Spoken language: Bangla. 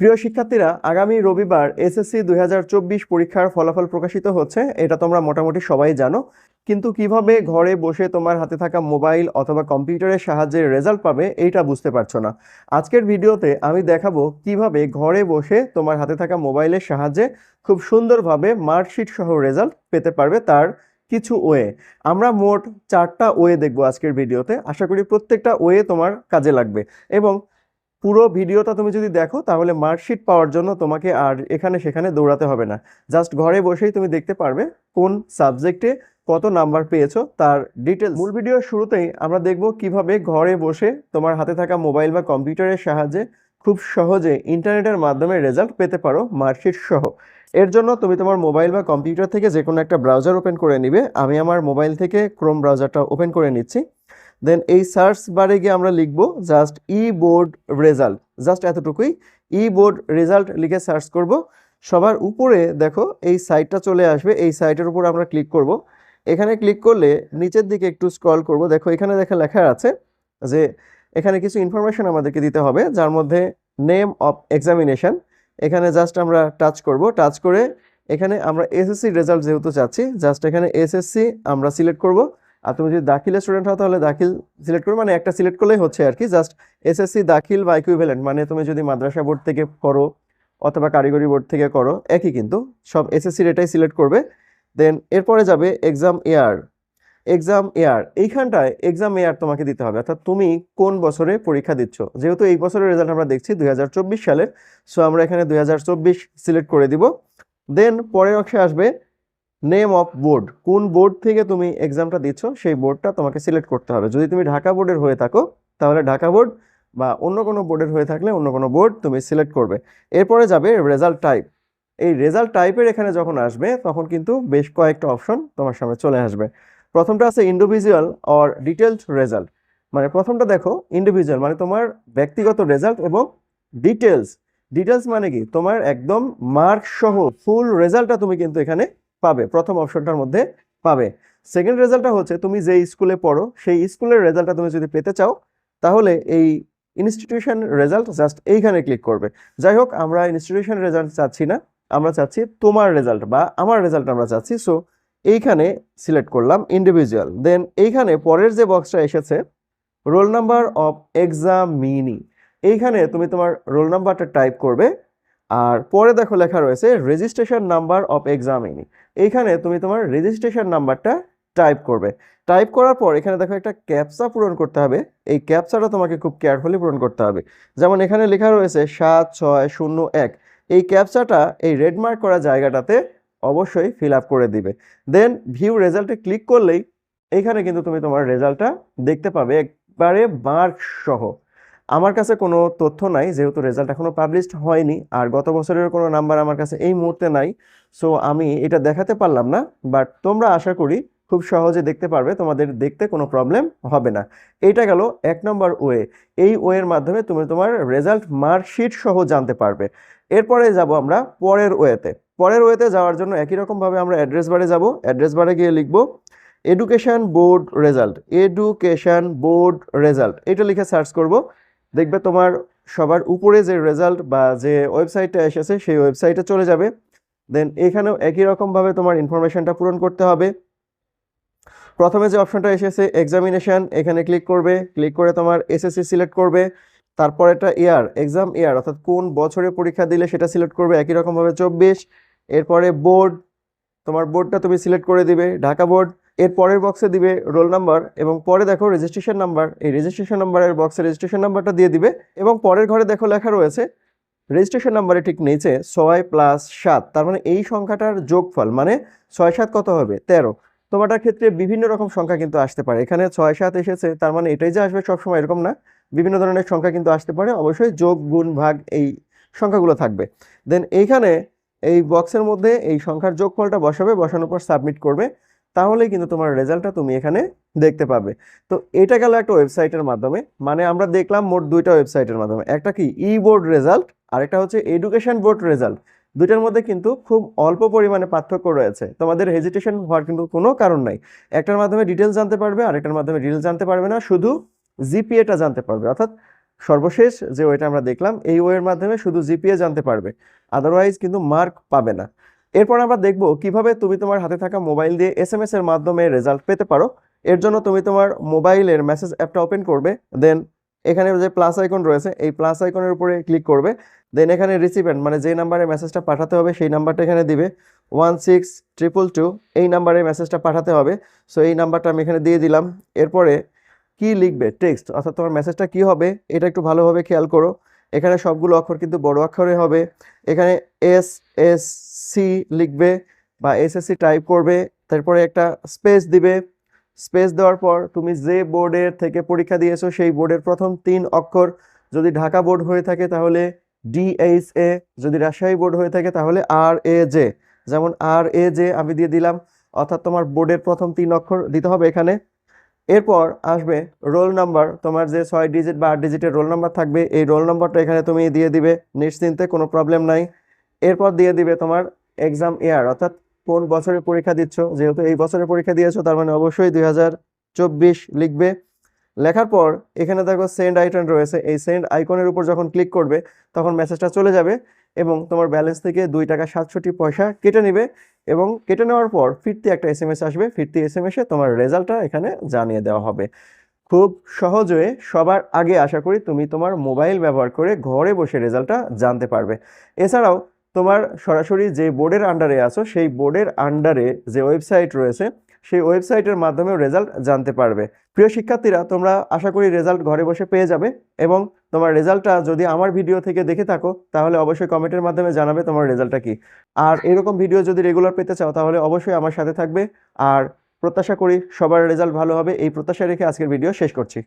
প্রিয় শিক্ষার্থীরা, আগামী রবিবার এসএসসি দুই হাজার চব্বিশ পরীক্ষার ফলাফল প্রকাশিত হচ্ছে, এটা তোমরা মোটামুটি সবাই জানো। কিন্তু কীভাবে ঘরে বসে তোমার হাতে থাকা মোবাইল অথবা কম্পিউটারের সাহায্যে রেজাল্ট পাবে, এইটা বুঝতে পারছ না। আজকের ভিডিওতে আমি দেখাবো কীভাবে ঘরে বসে তোমার হাতে থাকা মোবাইলের সাহায্যে খুব সুন্দরভাবে মার্কশিট সহ রেজাল্ট পেতে পারবে তার কিছু ওয়ে। আমরা মোট চারটা ওয়ে দেখব আজকের ভিডিওতে। আশা করি প্রত্যেকটা ওয়ে তোমার কাজে লাগবে। এবং পুরো ভিডিওটা তুমি যদি দেখো, তাহলে মার্কশিট পাওয়ার জন্য তোমাকে আর এখানে সেখানে দৌড়াতে হবে না। জাস্ট ঘরে বসেই তুমি দেখতে পারবে কোন সাবজেক্টে কত নাম্বার পেয়েছ, তার ডিটেলস মূল ভিডিওর শুরুতেই আমরা দেখব কীভাবে ঘরে বসে তোমার হাতে থাকা মোবাইল বা কম্পিউটারের সাহায্যে খুব সহজে ইন্টারনেটের মাধ্যমে রেজাল্ট পেতে পারো মার্কশিট সহ। এর জন্য তুমি তোমার মোবাইল বা কম্পিউটার থেকে যে কোনো একটা ব্রাউজার ওপেন করে নিবে। আমি আমার মোবাইল থেকে ক্রোম ব্রাউজারটা ওপেন করে নিচ্ছি। দেন এই সার্চ বারে গিয়ে আমরা লিখব just E board result just এতটুকুই। ই বোর্ড রেজাল্ট লিখে সার্চ করব। সবার উপরে দেখো এই সাইটটা চলে আসবে। এই সাইটের উপর আমরা ক্লিক করব। এখানে ক্লিক করলে নিচের দিকে একটু স্ক্রল করব। দেখো এখানে দেখা লেখা আছে যে এখানে কিছু ইনফরমেশন আমাদেরকে দিতে হবে, যার মধ্যে নেম অফ এক্সামিনেশন এখানে জাস্ট আমরা টাচ করব। টাচ করে এখানে আমরা এসএসসি রেজাল্ট যেহেতু চাচ্ছি জাস্ট এখানে এসএসসি আমরা সিলেক্ট করব। আর তুমি যদি দাখিলের স্টুডেন্ট হও তাহলে দাখিল সিলেক্ট করো মানে একটা সিলেক্ট করলেই হচ্ছে আর কি জাস্ট এসএসসি দাখিল বা ইকুইভ্যালেন্ট মানে তুমি যদি মাদ্রাসা বোর্ড থেকে করো অথবা কারিগরি বোর্ড থেকে করো, একই কিন্তু, সব এসএসসির এটাই সিলেক্ট করবে দেন এরপরে যাবে এক্সাম ইয়ার এক্সাম ইয়ার এইখানটায় এক্সাম ইয়ার তোমাকে দিতে হবে, অর্থাৎ তুমি কোন বছরে পরীক্ষা দিচ্ছ, যেহেতু এই বছরের রেজাল্ট আমরা দেখছি দুই হাজার চব্বিশ সালের সো আমরা এখানে দুই হাজার চব্বিশ সিলেক্ট করে দিব দেন পরের অংশে আসবে নেম অফ বোর্ড। কোন বোর্ড থেকে তুমি এক্সামটা দিচ্ছ, সেই বোর্ডটা তোমাকে সিলেক্ট করতে হবে। যদি তুমি ঢাকা বোর্ডের হয়ে থাকো, তাহলে ঢাকা বোর্ড বা অন্য কোনো বোর্ডের হয়ে থাকলে অন্য কোনো বোর্ড তুমি সিলেক্ট করবে। এরপরে যাবে রেজাল্ট টাইপ। এই রেজাল্ট টাইপের এখানে যখন আসবে, তখন কিন্তু বেশ কয়েকটা অপশন তোমার সামনে চলে আসবে। প্রথমটা আছে ইন্ডিভিজুয়াল অর ডিটেলড রেজাল্ট মানে প্রথমটা দেখো ইন্ডিভিজুয়াল মানে তোমার ব্যক্তিগত রেজাল্ট এবং ডিটেলস ডিটেলস মানে কি? তোমার একদম মার্ক সহ ফুল রেজাল্টটা তুমি কিন্তু এখানে পাবে, প্রথম অপশনটার মধ্যে পাবে। সেকেন্ড রেজাল্টটা হচ্ছে তুমি যে স্কুলে পড়ো, সেই স্কুলের রেজাল্টটা তুমি যদি পেতে চাও, তাহলে এই ইনস্টিটিউশন রেজাল্ট জাস্ট এইখানে ক্লিক করবে। যাই হোক, আমরা ইনস্টিটিউশন রেজাল্ট চাচ্ছি না, আমরা চাচ্ছি তোমার রেজাল্ট বা আমার রেজাল্ট আমরা চাচ্ছি। সো এইখানে সিলেক্ট করলাম ইন্ডিভিজুয়াল দেন এইখানে পরের যে বক্সটা এসেছে রোল নাম্বার অফ এক্সামিনি এইখানে তুমি তোমার রোল নাম্বারটা টাইপ করবে আর পরে দেখো লেখা রয়েছে রেজিস্ট্রেশন নাম্বার অফ এক্সামিনি এইখানে তুমি তোমার রেজিস্ট্রেশন নাম্বারটা টাইপ করবে। টাইপ করার পর এখানে দেখো একটা ক্যাপচা পূরণ করতে হবে। এই ক্যাপচাটা তোমাকে খুব কেয়ারফুলি পূরণ করতে হবে। যেমন এখানে লেখা রয়েছে সাত, ছয়, শূন্য, এক। এই ক্যাপচাটা এই রেডমার্ক করা জায়গাটাতে অবশ্যই ফিল আপ করে দিবে। দেন ভিউ রেজাল্টে ক্লিক করলেই এইখানে কিন্তু তুমি তোমার রেজাল্টটা দেখতে পাবে। একবারে মার্ক সহ। আমার কাছে কোনো তথ্য নাই, যেহেতু রেজাল্ট এখনও পাবলিশড হয়নি, আর গত বছরের কোনো নাম্বার আমার কাছে এই মুহূর্তে নাই। সো আমি এটা দেখাতে পারলাম না বাট তোমরা আশা করি খুব সহজে দেখতে পারবে, তোমাদের দেখতে কোনো প্রবলেম হবে না। এইটা গেল এক নম্বর ওয়ে এই ওয়ের মাধ্যমে তুমি তোমার রেজাল্ট মার্কশিট সহ জানতে পারবে। এরপরে যাব আমরা পরের ওয়েতে পরের ওয়েতে যাওয়ার জন্য একই রকমভাবে আমরা অ্যাড্রেস বারে যাব। অ্যাড্রেস বারে গিয়ে লিখব education board result education board result এটা লিখে সার্চ করব। দেখবে তোমার সবার উপরে যে রেজাল্ট বা যে ওয়েবসাইটটা এসেছে, সেই ওয়েবসাইটে চলে যাবে। দেন এখানেও একই রকমভাবে তোমার ইনফরমেশনটা পূরণ করতে হবে। প্রথমে যে অপশনটা এসেছে এক্সামিনেশান এখানে ক্লিক করবে। ক্লিক করে তোমার এসএসসি সিলেক্ট করবে। তারপর একটা ইয়ার এক্সাম ইয়ার অর্থাৎ কোন বছরে পরীক্ষা দিলে সেটা সিলেক্ট করবে একই রকমভাবে চব্বিশ। এরপরে বোর্ড তোমার বোর্ডটা তুমি সিলেক্ট করে দিবে, ঢাকা বোর্ড এর পরের বক্সে দিবে রোল নাম্বার এবং পরে দেখো রেজিস্ট্রেশন নাম্বার এই রেজিস্ট্রেশন নাম্বারের বক্সে রেজিস্ট্রেশন নাম্বারটা দিয়ে দিবে এবং পরের ঘরে দেখো লেখা রয়েছে রেজিস্ট্রেশন নাম্বারে ঠিক নিচে ছয় প্লাস সাত, তার মানে এই সংখ্যাটার যোগফল মানে ছয় সাত কত হবে? তেরো। তোমারটার ক্ষেত্রে বিভিন্ন রকম সংখ্যা কিন্তু আসতে পারে। এখানে ছয় সাত এসেছে, তার মানে এটাই যে আসবে সবসময় এরকম না। বিভিন্ন ধরনের সংখ্যা কিন্তু আসতে পারে, অবশ্যই যোগ, গুণ, ভাগ এই সংখ্যাগুলো থাকবে। দেন এইখানে এই বক্সের মধ্যে এই সংখ্যার যোগফলটা বসাবে, বসানোর পর সাবমিট করবে। তাহলেই কিন্তু তোমার রেজাল্টটা তুমি এখানে দেখতে পাবে। তো এটা গেল একটা ওয়েবসাইটের মাধ্যমে মানে আমরা দেখলাম মোট দুইটা ওয়েবসাইটের মাধ্যমে। একটা কি? ই বোর্ড রেজাল্ট আরেকটা হচ্ছে এডুকেশন বোর্ড রেজাল্ট দুইটার মধ্যে কিন্তু খুব অল্প পরিমাণে পার্থক্য রয়েছে। তোমাদের হেজিটেশন হওয়ার কিন্তু কোনো কারণ নাই। একটার মাধ্যমে ডিটেলস জানতে পারবে, আরেকটার মাধ্যমে ডিটেলস জানতে পারবে না, শুধু জিপিএটা জানতে পারবে। অর্থাৎ সর্বশেষ যে ওয়েটা আমরা দেখলাম, এই ওয়ের মাধ্যমে শুধু জিপিএ জানতে পারবে। আদারওয়াইজ কিন্তু মার্ক পাবে না। এরপর আমরা দেখব কীভাবে তুমি তোমার হাতে থাকা মোবাইল দিয়ে এস এম এস এর মাধ্যমে রেজাল্ট পেতে পারো। এর জন্য তুমি তোমার মোবাইলের মেসেজ অ্যাপটা ওপেন করবে দেন এখানে যে প্লাস আইকন রয়েছে, এই প্লাস আইকনের উপরে ক্লিক করবে দেন এখানে রিসিভেন্ট মানে যে নাম্বারে মেসেজটা পাঠাতে হবে সেই নাম্বারটা এখানে দিবে। ওয়ান সিক্স ট্রিপল টু এই নাম্বারে মেসেজটা পাঠাতে হবে। সো এই নাম্বারটা আমি এখানে দিয়ে দিলাম। এরপরে কি লিখবে? টেক্সট অর্থাৎ তোমার মেসেজটা কি হবে? এটা একটু ভালোভাবে খেয়াল করো। এখানে সবগুলো অক্ষর কিন্তু বড় অক্ষরে হবে। এখানে এস এস সি লিখবে বা এসএসসি টাইপ করবে, তারপরে একটা স্পেস দিবে। স্পেস দেওয়ার পর তুমি যে বোর্ডের থেকে পরীক্ষা দিয়েছ, সেই বোর্ডের প্রথম তিন অক্ষর যদি ঢাকা বোর্ড হয়ে থাকে তাহলে ডিএইচ এ যদি রাজশাহী বোর্ড হয়ে থাকে তাহলে আর এ জে যেমন আর এ জে আমি দিয়ে দিলাম, অর্থাৎ তোমার বোর্ডের প্রথম তিন অক্ষর দিতে হবে এখানে। এরপর আসবে রোল নাম্বার। তোমার যে ছয় ডিজিট বা আট ডিজিটের রোল নাম্বার থাকবে, এই রোল নাম্বারটা এখানে তুমি দিয়ে দিবে। নিশ্চিন্তে কোনো প্রবলেম নাই। এরপর দিয়ে দিবে তোমার এক্সাম ইয়ার অর্থাৎ কোন বছরে পরীক্ষা দিচ্ছ। যেহেতু এই বছরে পরীক্ষা দিয়েছ, তার মানে অবশ্যই দুই হাজার চব্বিশ লিখবে। লেখার পর এখানে দেখো সেন্ড আইকন রয়েছে। এই সেন্ড আইকনের উপর যখন ক্লিক করবে, তখন মেসেজটা চলে যাবে। এবং তোমার ব্যালেন্স থেকে দুই টাকা সাতষট্টি পয়সা কেটে নেবে এবং কেটে নেওয়ার পর ফিরতি একটা এস এম এস আসবে। ফিরতি এস এম এসে তোমার রেজাল্টটা এখানে জানিয়ে দেওয়া হবে। খুব সহজে সবার আগে আশা করি তুমি তোমার মোবাইল ব্যবহার করে ঘরে বসে রেজাল্টটা জানতে পারবে। এছাড়াও তোমার সরাসরি যে বোর্ডের আন্ডারে আছো, সেই বোর্ডের আন্ডারে যে ওয়েবসাইট রয়েছে সেই ওয়েবসাইটের মাধ্যমেও রেজাল্ট জানতে পারবে। প্রিয় শিক্ষার্থীরা, তোমরা আশা করি রেজাল্ট ঘরে বসে পেয়ে যাবে এবং তোমার রেজাল্টটা যদি আমার ভিডিও থেকে দেখে থাকো, তাহলে অবশ্যই কমেন্টের মাধ্যমে জানাবে তোমার রেজাল্টটা কি। আর এরকম ভিডিও যদি রেগুলার পেতে চাও, তাহলে অবশ্যই আমার সাথে থাকবে। আর প্রত্যাশা করি সবার রেজাল্ট ভালো হবে। এই প্রত্যাশা রেখে আজকের ভিডিও শেষ করছি।